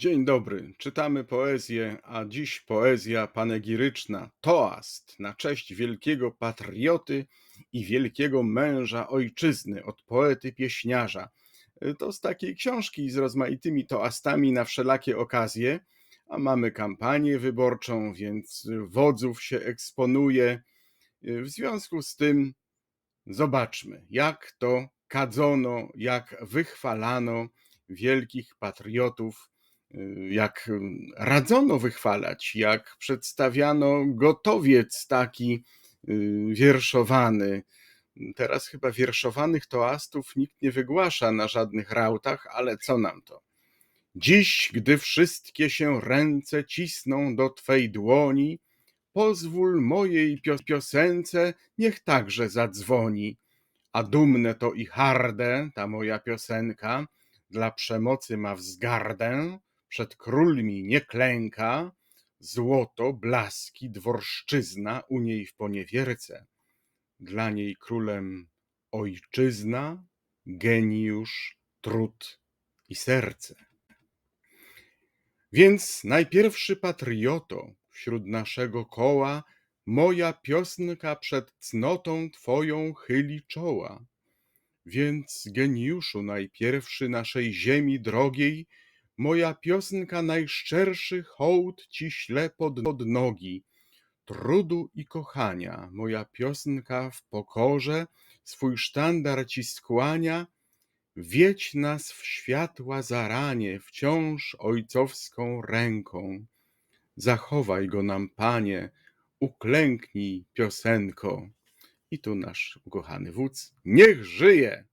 Dzień dobry, czytamy poezję, a dziś poezja panegiryczna, toast na cześć wielkiego patrioty i wielkiego męża ojczyzny od poety pieśniarza. To z takiej książki z rozmaitymi toastami na wszelakie okazje, a mamy kampanię wyborczą, więc wodzów się eksponuje. W związku z tym zobaczmy, jak to kadzono, jak wychwalano wielkich patriotów Y, jak radzono wychwalać, jak przedstawiano gotowiec taki y, wierszowany. Teraz chyba wierszowanych toastów nikt nie wygłasza na żadnych rautach, ale co nam to? Dziś, gdy wszystkie się ręce cisną do Twej dłoni, pozwól mojej piosence, niech także zadzwoni. A dumne to i harde, ta moja piosenka, dla przemocy ma wzgardę, przed królmi nie klęka, złoto, blaski, dworszczyzna u niej w poniewierce. Dla niej królem ojczyzna, geniusz, trud i serce. Więc najpierwszy patrioto wśród naszego koła, moja piosnka przed cnotą twoją chyli czoła. Więc geniuszu najpierwszy naszej ziemi drogiej, Moja piosenka najszczerszy hołd ci śle pod nogi, trudu i kochania. Moja piosenka w pokorze swój sztandar ci skłania. Wiedź nas w światła zaranie, wciąż ojcowską ręką. Zachowaj go nam, Panie, uklęknij piosenko. I tu nasz ukochany wódz, niech żyje!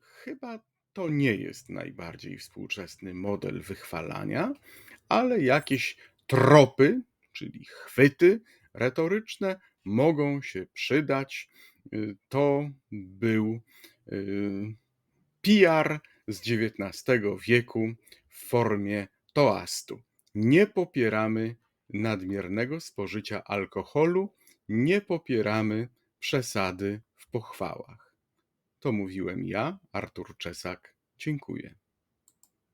Chyba to nie jest najbardziej współczesny model wychwalania, ale jakieś tropy, czyli chwyty retoryczne mogą się przydać. Y, to był y, PR z XIX wieku w formie toastu. Nie popieramy nadmiernego spożycia alkoholu, nie popieramy przesady w pochwałach. To mówiłem ja, Artur Czesak. Dziękuję.